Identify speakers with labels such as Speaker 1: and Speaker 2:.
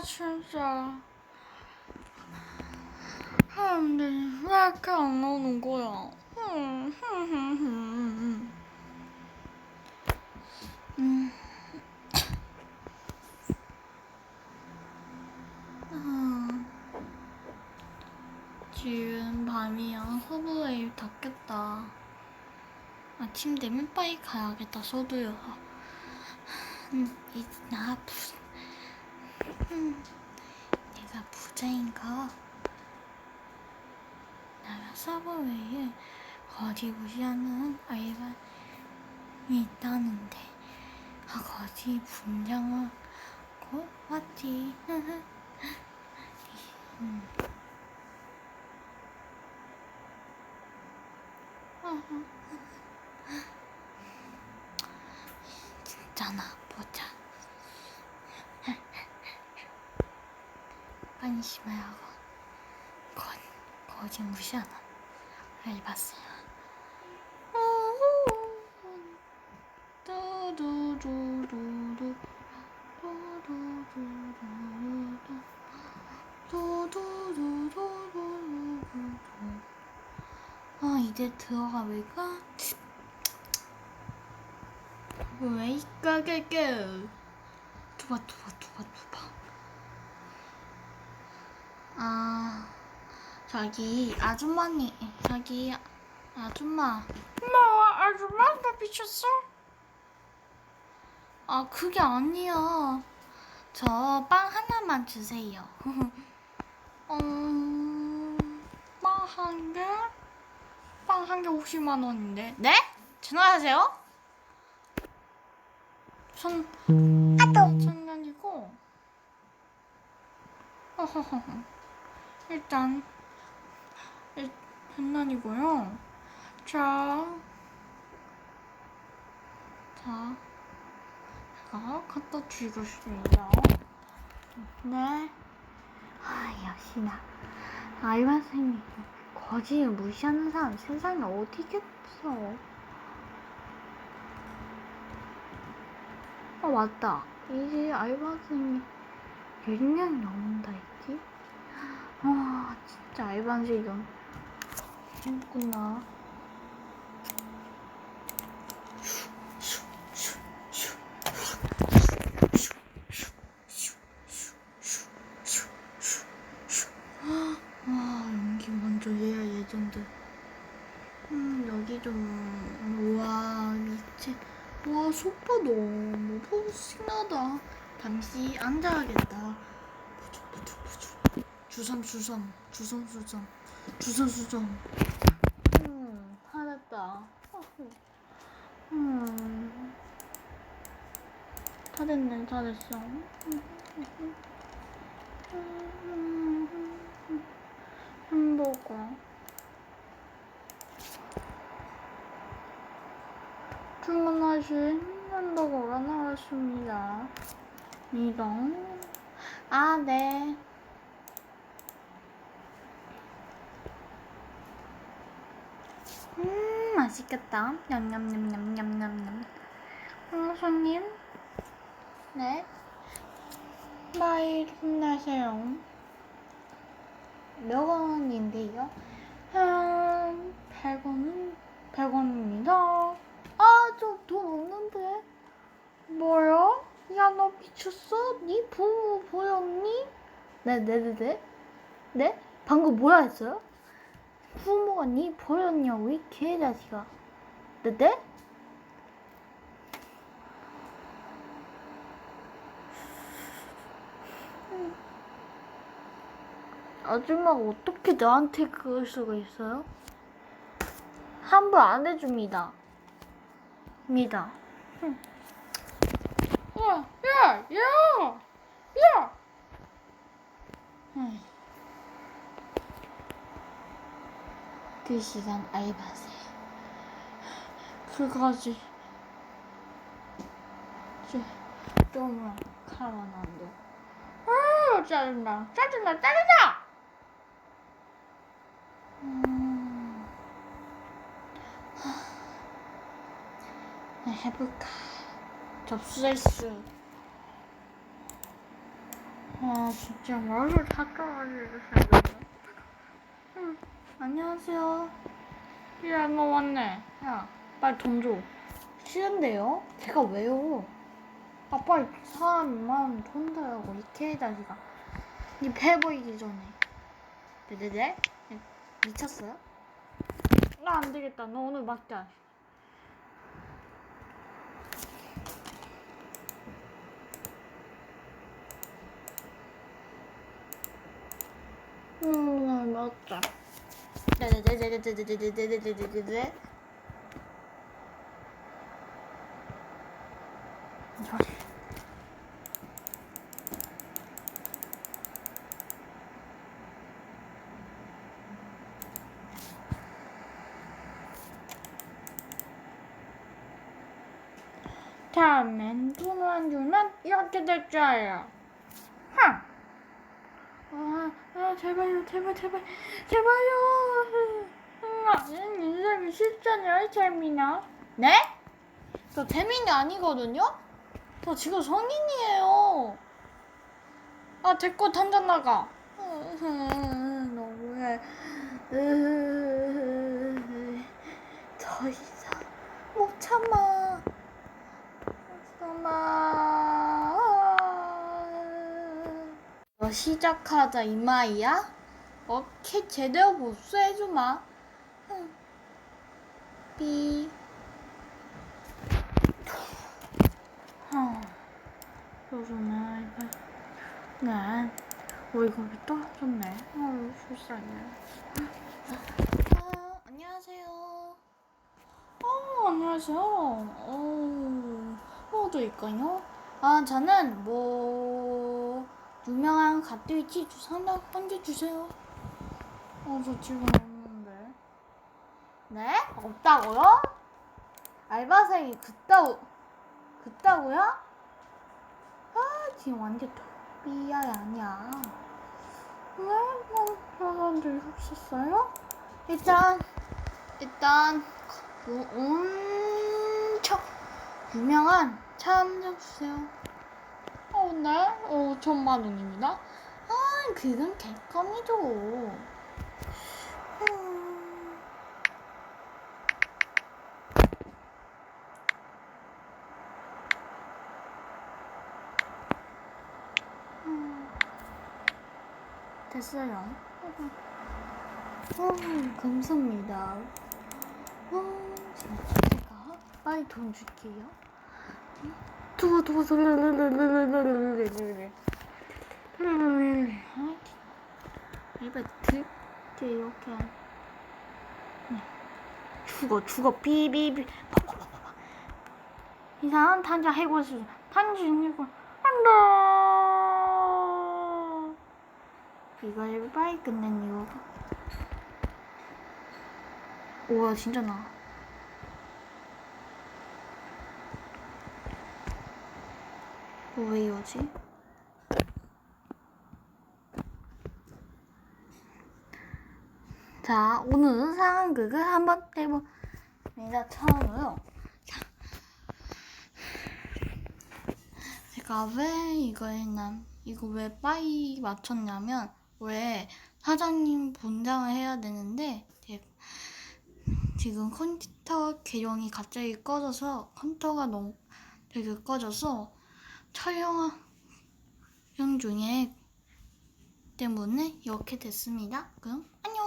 Speaker 1: 아 진짜. 아 근데 왜 이렇게 안 나오는 거야? 지금 밤이야. 서브웨이 닫겠다. 아침 되면 빨리 가야겠다. 서두요나 부, 음, 내가 부자인가? 나가 서버웨이에 거지 무시하는 알바이 있다는데 아 거지 분장하고 왔지 음. 진짜 나 보자 안심하고 거, 거지 무시하는 왜 입었어요? 아, 이제 들어가 볼까? 왜이까 깨깨 두바 두바 두바 두바 아 저기 아주머니 저기 아줌마 뭐 아줌마가 미쳤어? 아 그게 아니야 저 빵 하나만 주세요 음, 빵한 개? 빵 한 개 50만 원인데 네? 전화하세요? 천, 아또 천년이고 일단 일, 천년이고요 자, 자, 제가 갖다 주겠습니다. 네. 아, 역시나. 알바생이 거지를 무시하는 사람 세상에 어디겠어. 아, 맞다. 이제 알바생이 1년이 넘는다 했지? 아, 진짜 알바생이 했구나. 와 연기 먼저 해야 예전들. 음 여기 좀 우와 미친 와 소파 너무 포신하다. 잠시 앉아야겠다 주섬 주섬 주섬 주섬 주섬 주섬 음 화났다 음. 다 됐어. 햄버거. 주문하신 햄버거가 나왔습니다. 이동. 아, 네. 음, 맛있겠다. 냠냠냠냠냠냠냠. 어, 손님. 네. 많이 힘내세요. 몇 원인데요? 한 100원은 100원입니다. 아, 저 돈 없는데. 뭐야? 야, 너 미쳤어? 네 부모 보였니? 네네네네. 네? 방금 뭐라 했어요? 부모가 네 보였냐고, 이 개자식아. 네네? 아줌마가 어떻게 나한테 그럴 수가 있어요? 환불 안 해줍니다. 입니다. 야, 야, 야, 야. 음. 그 시간 알바세. 그거지. 좀, 좀만 가면 안 돼. 아, 짜증나. 짜증나, 짜증나! 음, 하, 해볼까? 접수했어. 아 진짜 말을 닦아가지고 응 안녕하세요 야 너 왔네 야 빨리 돈 줘 싫은데요? 제가 왜요? 아 빨리 사람만 돈 달라고 이케 자식아 니배 보이기 전에 네네네 미쳤어요? 나 안 되겠다 너 오늘 맡자 음, 맞다. 다음엔 안 주면 이렇게 될 줄 알아. 하! 아, 아, 제발요, 제발, 제발, 제발요. 나는 인생이 쉽잖아요, 재민아. 네? 저 재민이 아니거든요? 저 지금 성인이에요. 아, 됐고, 당장 나가. 너무해. 더 이상 못 참아. 참아. 너 시작하자 이마이야? 어케 제대로 복수해주마. 응. 삐. 어. 요즘에 네. 어 이거 왜 떨어졌네. 어 불쌍해. 아, 안녕하세요. 어 안녕하세요. 어 뭐도 있까요? 아 저는 뭐 유명한 갓도이치 주상당 한개 주세요. 어, 저 지금 없는데. 네? 없다고요? 알바생이 그따고, 그따고요? 아, 지금 완전 삐아이 아니야. 네? 뭐, 사람들이 없었어요? 일단, 일단, 그 엄청 유명한 차 한 잔 주세요. 어, 네? 어, 천만 원입니다. 아, 그건 개껌이죠. 음. 음. 됐어요. 음, 감사합니다. 음, 제가 빨리 돈 줄게요. 두 고 두고 두고 입에 들게 이렇게 네. 죽어 죽어. 비비비. 이상한 탄자 해고수 탄진이고 안돼 이걸 빨리 끝낸 이유가 우와 진짜 나 어, 왜 이러지? 자, 오늘은 상황극을 한번 해봅니다. 처음으로. 자, 제가 왜 이거 했냐, 이거 왜 빠이 맞췄냐면, 왜 사장님 본장을 해야 되는데, 제- 지금 컴퓨터 계정이 갑자기 꺼져서, 컴퓨터가 너무 되게 꺼져서, 촬영 중에 때문에 이렇게 됐습니다. 그럼 안녕!